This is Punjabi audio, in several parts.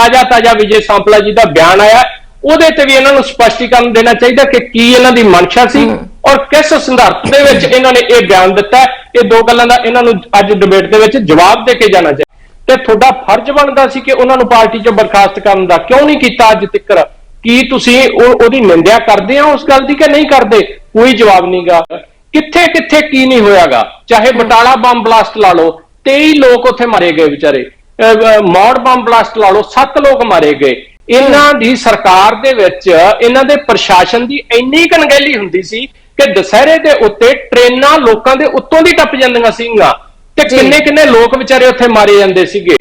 ਤਾਜ਼ਾ ਤਾਜ਼ਾ ਵਿਜੇ ਸਾਂਪਲਾ ਜੀ ਦਾ ਬਿਆਨ ਆਇਆ। ਉਹਦੇ ਤੇ ਵੀ ਇਹਨਾਂ ਨੂੰ ਸਪਸ਼ਟੀਕਰਨ ਦੇਣਾ ਚਾਹੀਦਾ ਕਿ ਕੀ ਇਹਨਾਂ ਦੀ ਮਨਸ਼ਾ ਸੀ ਔਰ ਕਿਸ ਸੰਦਰਭ ਦੇ ਵਿੱਚ ਇਹਨਾਂ ਨੇ ਇਹ ਬਿਆਨ ਦਿੱਤਾ। ਇਹ ਦੋ ਗੱਲਾਂ ਦਾ ਇਹਨਾਂ ਨੂੰ ਅੱਜ ਡਿਬੇਟ ਦੇ ਵਿੱਚ ਜਵਾਬ ਦੇ ਕੇ ਜਾਣਾ ਚਾਹੀਦਾ। ਤੇ ਤੁਹਾਡਾ ਫਰਜ਼ ਬਣਦਾ ਸੀ ਕਿ ਉਹਨਾਂ ਨੂੰ ਪਾਰਟੀ ਚੋਂ ਬਰਖਾਸਤ ਕਰਨ ਦਾ ਕਿਉਂ ਨਹੀਂ ਕੀਤਾ ਅੱਜ ਤੱਕ ਕੀ ਤੁਸੀਂ ਉਹ ਉਹਦੀ ਨਿੰਦਿਆ ਕਰਦੇ ਆ ਉਸ ਗੱਲ ਦੀ ਕਿ ਨਹੀਂ ਕਰਦੇ? ਕੋਈ ਜਵਾਬ ਨਹੀਂਗਾ ਕਿੱਥੇ ਕਿੱਥੇ ਕੀ ਨਹੀਂ ਹੋਇਆਗਾ? ਚਾਹੇ ਬਟਾਲਾ ਬੰਬ ਬਲਾਸਟ ਲਾ ਲਓ 23 ਲੋਕ ਉੱਥੇ ਮਾਰੇ ਗਏ ਵਿਚਾਰੇ। ਮੌੜ ਬੰਬ ਬਲਾਸਟ ਲਾ ਲਓ 7 ਲੋਕ ਮਾਰੇ ਗਏ। ਇਹਨਾਂ ਦੀ ਸਰਕਾਰ ਦੇ ਵਿੱਚ ਇਹਨਾਂ ਦੇ ਪ੍ਰਸ਼ਾਸਨ ਦੀ ਇੰਨੀ ਕਨਗੈਲੀ ਹੁੰਦੀ ਸੀ ਕਿ ਦੁਸਹਿਰੇ ਦੇ ਉੱਤੇ ਟ੍ਰੇਨਾਂ ਲੋਕਾਂ ਦੇ ਉੱਤੋਂ ਦੀ ਟੱਪ ਜਾਂਦੀਆਂ ਸੀਗੀਆਂ ਤੇ। ਕਿੰਨੇ ਕਿੰਨੇ ਲੋਕ ਵਿਚਾਰੇ ਉੱਥੇ ਮਾਰੇ ਜਾਂਦੇ ਸੀਗੇ।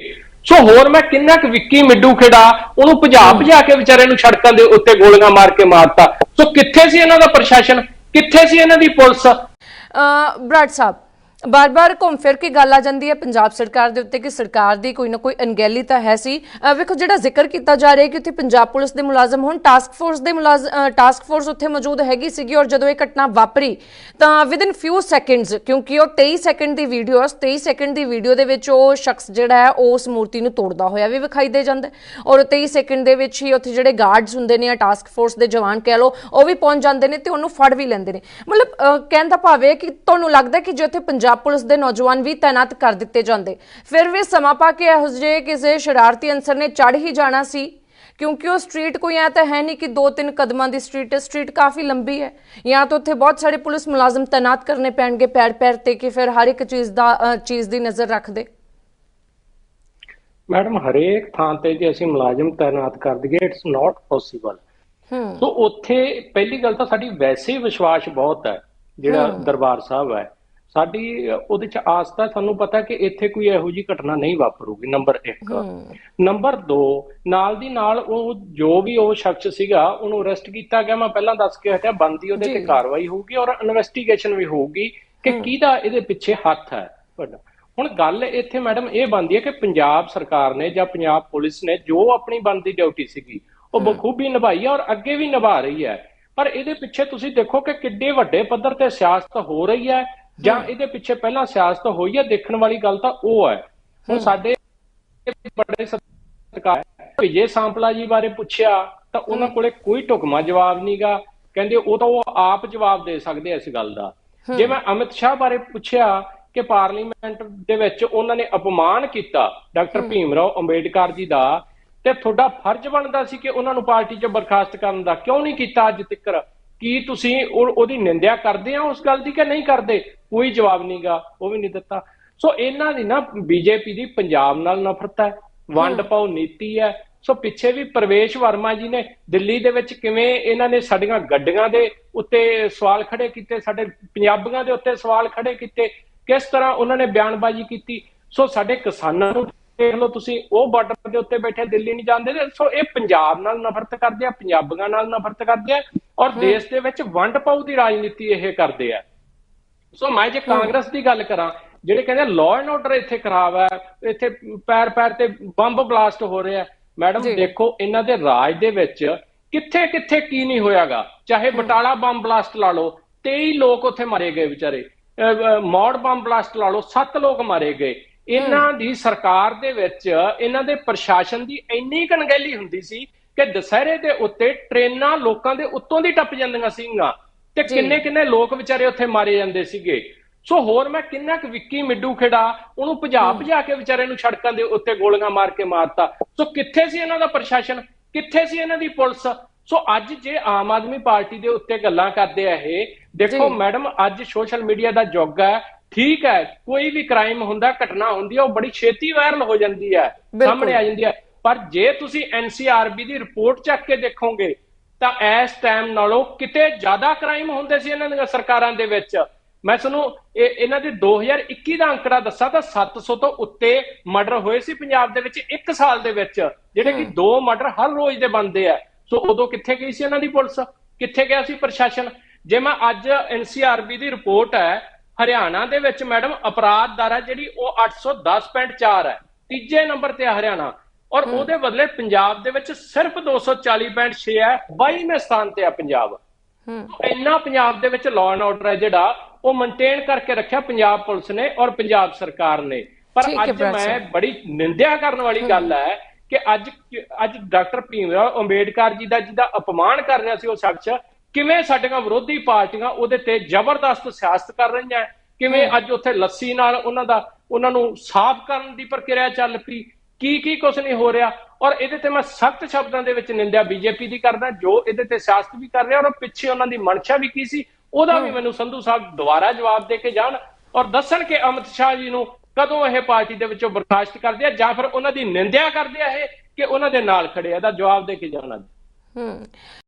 ਸੋ ਹੋਰ ਮੈਂ ਕਿੰਨਾ ਕੁ ਵਿੱਕੀ ਮਿੱਡੂ ਖੇੜਾ ਉਹਨੂੰ ਭਜਾ ਭਜਾ ਕੇ ਵਿਚਾਰੇ ਨੂੰ ਸੜਕਾਂ ਦੇ ਉੱਤੇ ਗੋਲੀਆਂ ਮਾਰ ਕੇ ਮਾਰਤਾ। ਸੋ ਕਿੱਥੇ ਸੀ ਇਹਨਾਂ ਦਾ ਪ੍ਰਸ਼ਾਸਨ? ਕਿੱਥੇ ਸੀ ਇਹਨਾਂ ਦੀ ਪੁਲਿਸ? ਅ, ਬਰਾੜ ਸਾਹਿਬ ਬਾਰ-ਬਾਰ ਘੁੰਮ ਫਿਰ ਕੇ ਗੱਲ ਆ ਜਾਂਦੀ ਹੈ। ਪੰਜਾਬ ਸਰਕਾਰ ਦੇ ਉੱਤੇ ਕਿ ਸਰਕਾਰ ਦੀ ਕੋਈ ਨਾ ਕੋਈ ਅਣਗਹਿਲੀ ਤਾਂ ਹੈ ਸੀ। ਵੇਖੋ, ਜਿਹੜਾ ਜ਼ਿਕਰ ਕੀਤਾ ਜਾ ਰਿਹਾ ਹੈ ਕਿ ਉੱਥੇ ਪੰਜਾਬ ਪੁਲਿਸ ਦੇ ਮੁਲਾਜ਼ਮ ਹੁਣ ਟਾਸਕ ਫੋਰਸ ਦੇ ਮੁਲਾਜ਼ਮ ਟਾਸਕ ਫੋਰਸ ਉੱਥੇ ਮੌਜੂਦ ਹੈਗੀ ਸੀਗੀ ਔਰ ਜਦੋਂ ਇਹ ਘਟਨਾ ਵਾਪਰੀ, ਤਾਂ ਵਿਦਿਨ ਫਿਊ ਸੈਕਿੰਡਸ ਕਿਉਂਕਿ ਉਹ 23 ਸੈਕਿੰਡ ਦੀ ਵੀਡੀਓ 23 ਸੈਕਿੰਡ ਦੀ ਵੀਡੀਓ ਦੇ ਵਿੱਚ ਉਹ ਸ਼ਖਸ ਜਿਹੜਾ ਹੈ, ਉਹ ਉਸ ਮੂਰਤੀ ਨੂੰ ਤੋੜਦਾ ਹੋਇਆ ਵੀ ਵਿਖਾਈ ਦੇ ਜਾਂਦਾ ਔਰ 23 ਸੈਕਿੰਡ ਦੇ ਵਿੱਚ ਹੀ ਉੱਥੇ ਜਿਹੜੇ ਗਾਰਡਸ ਹੁੰਦੇ ਨੇ ਟਾਸਕ ਫੋਰਸ ਦੇ ਜਵਾਨ ਕਹਿ ਲਓ, ਉਹ ਵੀ ਪਹੁੰਚ ਜਾਂਦੇ ਨੇ ਤੇ ਉਹਨੂੰ ਫੜ ਵੀ ਲੈਂਦੇ ਨੇ। ਮਤਲਬ ਕਹਿਣ ਦਾ ਭਾਵ ਹੈ ਕਿ ਤੁਹਾਨੂੰ ਲੱਗਦਾ ਕਿ ਜੇ ਉੱਥੇ ਪੰਜਾਬ ਪੁਲਿਸ ਦੇ ਨੌਜਵਾਨ ਵੀ ਤਾਇਨਾਤ ਕਰ ਦਿੱਤੇ ਜਾਂਦੇ। ਫਿਰ ਵੀ ਸਮਾਂ ਪਾ ਕੇ ਇਹੋ ਜਿਹੇ ਕਿਸੇ ਸ਼ਰਾਰਤੀ ਅਨਸਰ ਨੇ ਚੜ ਹੀ ਜਾਣਾ ਸੀ। ਕਿਉਂਕਿ ਉਹ ਸਟਰੀਟ ਕੋਈ ਐ ਤਾਂ ਹੈ ਨਹੀਂ ਕਿ ਦੋ ਤਿੰਨ ਕਦਮਾਂ ਦੀ ਸਟਰੀਟ ਹੈ ਸਟਰੀਟ ਕਾਫੀ ਲੰਬੀ ਹੈ। ਜਾਂ ਤਾਂ ਉੱਥੇ ਬਹੁਤ ਸਾਰੇ ਪੁਲਿਸ ਮੁਲਾਜ਼ਮ ਤਾਇਨਾਤ ਕਰਨੇ ਪੈਣਗੇ ਪੈਰ ਪੈਰ ਤੇ ਕਿ ਫਿਰ ਹਰ ਇੱਕ ਚੀਜ਼ ਦਾ ਚੀਜ਼ ਦੀ ਨਜ਼ਰ ਰੱਖਦੇ। ਮੈਡਮ ਹਰੇਕ ਥਾਂ ਤੇ ਜੇ ਅਸੀਂ ਮੁਲਾਜ਼ਮ ਤਾਇਨਾਤ ਕਰ ਦਈਏ ਇਟਸ ਨਾਟ ਪੋਸੀਬਲ ਹੂੰ। ਸੋ ਉੱਥੇ ਪਹਿਲੀ ਗੱਲ ਤਾਂ ਸਾਡੀ ਵੈਸੇ ਹੀ ਵਿਸ਼ਵਾਸ ਬਹੁਤ ਹੈ ਜਿਹੜਾ ਦਰਬਾਰ ਸਾਹਿਬ ਹੈ। ਸਾਡੀ ਉਹਦੇ ਚ ਆਸ ਤਾਂ ਸਾਨੂੰ ਪਤਾ ਕਿ ਇੱਥੇ ਕੋਈ ਇਹੋ ਜੀ ਘਟਨਾ ਨਹੀਂ ਵਾਪਰੂਗੀ ਨੰਬਰ 1 ਨੰਬਰ 2 ਨਾਲ ਦੀ ਨਾਲ ਉਹ ਜੋ ਵੀ ਉਹ ਸ਼ਖਸ ਸੀਗਾ ਉਹਨੂੰ ਅਰੈਸਟ ਕੀਤਾ ਗਿਆ। ਮੈਂ ਪਹਿਲਾਂ ਦੱਸ ਕੇ ਹਟਿਆ ਬੰਦੀ ਉਹਦੇ ਤੇ। ਕਾਰਵਾਈ ਹੋਊਗੀ ਔਰ ਇਨਵੈਸਟੀਗੇਸ਼ਨ ਵੀ ਹੋਊਗੀ ਕਿ ਕਿਹਦਾ ਇਹਦੇ ਪਿੱਛੇ ਹੱਥ ਹੈ। ਵੱਡਾ। ਹੁਣ ਗੱਲ ਇੱਥੇ ਮੈਡਮ ਇਹ ਬਣਦੀ ਹੈ ਕਿ ਪੰਜਾਬ ਸਰਕਾਰ ਨੇ ਜਾਂ ਪੰਜਾਬ ਪੁਲਿਸ ਨੇ ਜੋ ਆਪਣੀ ਬਣਦੀ ਡਿਊਟੀ ਸੀਗੀ ਉਹ ਬਖੂਬੀ ਨਿਭਾਈ ਹੈ ਔਰ ਅੱਗੇ ਵੀ ਨਿਭਾ ਰਹੀ ਹੈ। ਪਰ ਇਹਦੇ ਪਿੱਛੇ ਤੁਸੀਂ ਦੇਖੋ ਕਿ ਕਿੱਡੇ ਵੱਡੇ ਪੱਧਰ ਤੇ ਸਿਆਸਤ ਹੋ ਰਹੀ ਹੈ। ਜਾਂ ਇਹਦੇ ਪਿੱਛੇ ਪਹਿਲਾਂ ਸਿਆਸਤ ਹੋਈ ਹੈ ਦੇਖਣ ਵਾਲੀ ਗੱਲ ਤਾਂ ਉਹ ਹੈ। ਹੁਣ ਸਾਡੇ ਬੜੇ ਸਤਿਕਾਰ ਵਿਜੇ ਸਾਂਪਲਾ ਜੀ ਬਾਰੇ ਪੁੱਛਿਆ ਤਾਂ ਉਹਨਾਂ ਕੋਲੇ ਕੋਈ ਢੁਕਮਾ ਜਵਾਬ ਨਹੀਂਗਾ। ਕਹਿੰਦੇ ਉਹ ਤਾਂ ਉਹ ਆਪ ਜਵਾਬ ਦੇ ਸਕਦੇ ਇਸ ਗੱਲ ਦਾ। ਜੇ ਮੈਂ ਅਮਿਤ ਸ਼ਾਹ ਬਾਰੇ ਪੁੱਛਿਆ ਕਿ ਪਾਰਲੀਮੈਂਟ ਦੇ ਵਿੱਚ ਉਹਨਾਂ ਨੇ ਅਪਮਾਨ ਕੀਤਾ ਡਾਕਟਰ ਭੀਮ ਰਾਓ ਅੰਬੇਡਕਰ ਜੀ ਦਾ ਤੇ ਤੁਹਾਡਾ ਫਰਜ਼ ਬਣਦਾ ਸੀ ਕਿ ਉਹਨਾਂ ਨੂੰ ਪਾਰਟੀ ਚੋਂ ਬਰਖਾਸਤ ਕਰਨ ਦਾ। ਕਿਉਂ ਨਹੀਂ ਕੀਤਾ ਅੱਜ ਤੱਕ ਕੀ ਤੁਸੀਂ ਉਹ- ਉਹਦੀ ਨਿੰਦਿਆ ਕਰਦੇ ਆ ਉਸ ਗੱਲ ਦੀ ਕਿ ਨਹੀਂ ਕਰਦੇ? ਕੋਈ ਜਵਾਬ ਨਹੀਂਗਾ ਉਹ ਵੀ ਨਹੀਂ ਦਿੱਤਾ। ਸੋ ਇਹਨਾਂ ਦੀ ਨਾ ਬੀਜੇਪੀ ਦੀ ਪੰਜਾਬ ਨਾਲ ਨਫ਼ਰਤ ਹੈ ਵੰਡ ਪਾਓ ਨੀਤੀ ਹੈ। ਸੋ ਪਿੱਛੇ ਵੀ ਪ੍ਰਵੇਸ਼ ਵਰਮਾ ਜੀ ਨੇ ਦਿੱਲੀ ਦੇ ਵਿੱਚ ਕਿਵੇਂ ਇਹਨਾਂ ਨੇ ਸਾਡੀਆਂ ਗੱਡੀਆਂ ਦੇ ਉੱਤੇ ਸਵਾਲ ਖੜੇ ਕੀਤੇ ਸਾਡੇ ਪੰਜਾਬੀਆਂ ਦੇ ਉੱਤੇ ਸਵਾਲ ਖੜੇ ਕੀਤੇ ਕਿਸ ਤਰ੍ਹਾਂ ਉਹਨਾਂ ਨੇ ਬਿਆਨਬਾਜ਼ੀ ਕੀਤੀ? ਸੋ ਸਾਡੇ ਕਿਸਾਨਾਂ ਨੂੰ ਦੇਖ ਲਓ ਤੁਸੀਂ ਉਹ ਬਾਰਡਰ ਦੇ ਉੱਤੇ ਬੈਠੇ ਦਿੱਲੀ ਨਹੀਂ ਜਾਂਦੇ ਤੇ ਸੋ ਇਹ ਪੰਜਾਬ ਨਾਲ ਨਫ਼ਰਤ ਕਰਦੇ ਆ ਪੰਜਾਬੀਆਂ ਨਾਲ ਨਫ਼ਰਤ ਕਰਦੇ ਆ ਔਰ ਦੇਸ਼ ਦੇ ਵਿੱਚ ਵੰਡ ਪਾਉ ਦੀ ਰਾਜਨੀਤੀ ਇਹ ਕਰਦੇ ਆ। ਸੋ ਮੈਂ ਜੇ ਕਾਂਗਰਸ ਦੀ ਗੱਲ ਕਰਾਂ ਜਿਹੜੇ ਕਹਿੰਦੇ ਲਾਅ ਐਂਡ ਆਰਡਰ ਇੱਥੇ ਖਰਾਬ ਹੈ ਇੱਥੇ ਪੈਰ ਪੈਰ ਤੇ ਬੰਬ ਬਲਾਸਟ ਹੋ ਰਿਹਾ ਮੈਡਮ। ਦੇਖੋ ਇਹਨਾਂ ਦੇ ਰਾਜ ਦੇ ਵਿੱਚ ਕਿੱਥੇ ਕਿੱਥੇ ਕੀ ਨਹੀਂ ਹੋਇਆਗਾ ਚਾਹੇ ਬਟਾਲਾ ਬੰਬ ਬਲਾਸਟ ਲਾ ਲਓ 23 ਲੋਕ ਉੱਥੇ ਮਾਰੇ ਗਏ ਵਿਚਾਰੇ ਮੌੜ ਬੰਬ ਬਲਾਸਟ ਲਾ ਲਓ 7 ਲੋਕ ਮਾਰੇ ਗਏ। ਇਹਨਾਂ ਦੀ ਸਰਕਾਰ ਦੇ ਵਿੱਚ ਇਹਨਾਂ ਦੇ ਪ੍ਰਸ਼ਾਸਨ ਦੀ ਇੰਨੀ ਕਨਗੈਲੀ ਹੁੰਦੀ ਸੀ ਕਿ ਦੁਸਹਿਰੇ ਦੇ ਉੱਤੇ ਟ੍ਰੇਨਾਂ ਲੋਕਾਂ ਦੇ ਉੱਤੋਂ ਦੀ ਟੱਪ ਜਾਂਦੀਆਂ ਸੀਗੀਆਂ ਤੇ। ਕਿੰਨੇ ਕਿੰਨੇ ਲੋਕ ਵਿਚਾਰੇ ਉੱਥੇ ਮਾਰੇ ਜਾਂਦੇ ਸੀਗੇ। ਸੋ ਹੋਰ ਮੈਂ ਕਿੰਨਾ ਕੁ ਵਿੱਕੀ ਮਿੱਡੂ ਖੇੜਾ ਉਹਨੂੰ ਭਜਾ ਭਜਾ ਕੇ ਵਿਚਾਰੇ ਨੂੰ ਸੜਕਾਂ ਦੇ ਉੱਤੇ ਗੋਲੀਆਂ ਮਾਰ ਕੇ ਮਾਰਤਾ। ਸੋ ਕਿੱਥੇ ਸੀ ਇਹਨਾਂ ਦਾ ਪ੍ਰਸ਼ਾਸਨ? ਕਿੱਥੇ ਸੀ ਇਹਨਾਂ ਦੀ ਪੁਲਿਸ? ਸੋ ਅੱਜ ਜੇ ਆਮ ਆਦਮੀ ਪਾਰਟੀ ਦੇ ਉੱਤੇ ਗੱਲਾਂ ਕਰਦੇ ਆ ਇਹ ਦੇਖੋ। ਮੈਡਮ ਅੱਜ ਸੋਸ਼ਲ ਮੀਡੀਆ ਦਾ ਯੁੱਗ ਹੈ। ਠੀਕ ਹੈ ਕੋਈ ਵੀ ਕ੍ਰਾਈਮ ਹੁੰਦਾ ਘਟਨਾ ਹੁੰਦੀ ਹੈ ਉਹ ਬੜੀ ਛੇਤੀ ਵਾਇਰਲ ਹੋ ਜਾਂਦੀ ਹੈ। ਸਾਹਮਣੇ ਆ ਜਾਂਦੀ ਹੈ। ਪਰ ਜੇ ਤੁਸੀਂ ਐਨਸੀਆਰਬੀ ਦੀ ਰਿਪੋਰਟ ਚੱਕ ਕੇ ਦੇਖੋਗੇ ਤਾਂ ਇਸ ਟਾਈਮ ਨਾਲੋਂ ਕਿਤੇ ਜ਼ਿਆਦਾ ਕ੍ਰਾਈਮ ਹੁੰਦੇ ਸੀ ਇਹਨਾਂ ਦੀਆਂ ਸਰਕਾਰਾਂ ਦੇ ਵਿੱਚ। ਮੈਂ ਤੁਹਾਨੂੰ ਇਹ ਇਹਨਾਂ ਦੇ 2021 ਦਾ ਅੰਕੜਾ ਦੱਸਾਂ ਤਾਂ 700 ਤੋਂ ਉੱਤੇ ਮਰਡਰ ਹੋਏ ਸੀ ਪੰਜਾਬ ਦੇ ਵਿੱਚ 1 ਸਾਲ ਦੇ ਵਿੱਚ ਜਿਹੜੇ ਕਿ ਦੋ ਮਰਡਰ ਹਰ ਰੋਜ਼ ਦੇ ਬੰਦੇ ਆ। ਸੋ ਉਦੋਂ ਕਿੱਥੇ ਗਈ ਸੀ ਇਹਨਾਂ ਦੀ ਪੁਲਿਸ? ਕਿੱਥੇ ਗਿਆ ਸੀ ਪ੍ਰਸ਼ਾਸਨ? ਜੇ ਮੈਂ ਅੱਜ ਐਨਸੀਆਰਬੀ ਦੀ ਰਿਪੋਰਟ ਹੈ ਹਰਿਆਣਾ ਦੇ ਵਿੱਚ ਮੈਡਮ ਅਪਰਾਧ ਦਰ ਹੈ ਜਿਹੜੀ ਉਹ 810.4 ਹੈ। ਤੀਜੇ ਨੰਬਰ ਤੇ ਹਰਿਆਣਾ। ਔਰ ਉਹਦੇ ਬਦਲੇ ਪੰਜਾਬ ਦੇ ਵਿੱਚ ਸਿਰਫ 240.6 ਹੈ 22ਵੇਂ ਸਥਾਨ ਤੇ ਹੈ ਪੰਜਾਬ। ਹੂੰ। ਇੰਨਾ ਪੰਜਾਬ ਦੇ ਵਿੱਚ ਲਾਅ ਐਂਡ ਆਰਡਰ ਹੈ ਜਿਹੜਾ ਉਹ ਮੇਨਟੇਨ ਕਰਕੇ ਰੱਖਿਆ ਪੰਜਾਬ ਪੁਲਿਸ ਨੇ ਔਰ ਪੰਜਾਬ ਸਰਕਾਰ ਨੇ। ਪਰ ਅੱਜ ਮੈਂ। ਬੜੀ ਨਿੰਦਿਆ ਕਰਨ ਵਾਲੀ ਗੱਲ ਹੈ ਕਿ ਅੱਜ ਅੱਜ ਡਾਕਟਰ ਭੀਮਰਾਓ ਅੰਬੇਡਕਰ ਜੀ ਦਾ ਜਿਹਦਾ ਅਪਮਾਨ ਕਰ ਰਿਹਾ ਸੀ ਉਹ ਸ਼ਖਸ ਕਿਵੇਂ ਸਾਡੀਆਂ ਵਿਰੋਧੀ ਪਾਰਟੀਆਂ ਉਹਦੇ ਤੇ ਜ਼ਬਰਦਸਤ ਸਿਆਸਤ ਕਰ ਰਹੀਆਂ ਕਿਵੇਂ ਅੱਜ ਉੱਥੇ ਲੱਸੀ ਨਾਲ ਉਹਨਾਂ ਦਾ ਉਹਨਾਂ ਨੂੰ ਸਾਫ਼ ਕਰਨ ਦੀ ਪ੍ਰਕਿਰਿਆ ਚੱਲ ਪਈ ਕੀ ਕੀ ਕੁਝ ਨਹੀਂ ਹੋ ਰਿਹਾ ਔਰ ਇਹਦੇ ਤੇ ਮੈਂ ਸਖਤ ਸ਼ਬਦਾਂ ਦੇ ਵਿੱਚ ਨਿੰਦਿਆ ਬੀਜੇਪੀ ਦੀ ਕਰਦਾ ਜੋ ਇਹਦੇ ਤੇ ਸਿਆਸਤ ਵੀ ਕਰ ਰਿਹਾ ਔਰ ਪਿੱਛੇ ਉਹਨਾਂ ਦੀ ਮਨਸ਼ਾ ਵੀ ਕੀ ਸੀ ਉਹਦਾ ਵੀ ਮੈਨੂੰ ਸੰਧੂ ਸਾਹਿਬ ਦੁਬਾਰਾ ਜਵਾਬ ਦੇ ਕੇ ਜਾਣ ਔਰ ਦੱਸਣ ਕਿ ਅਮਿਤ ਸ਼ਾਹ ਜੀ ਨੂੰ ਕਦੋਂ ਇਹ ਪਾਰਟੀ ਦੇ ਵਿੱਚੋਂ ਬਰਖਾਸਤ ਕਰਦੇ ਆ ਜਾਂ ਫਿਰ ਉਹਨਾਂ ਦੀ ਨਿੰਦਿਆ ਕਰਦੇ ਆ ਇਹ ਕਿ ਉਹਨਾਂ ਦੇ ਨਾਲ ਖੜੇ ਆ ਇਹਦਾ ਜਵਾਬ ਦੇ ਕੇ ਜਾਣਾ ਹੂੰ।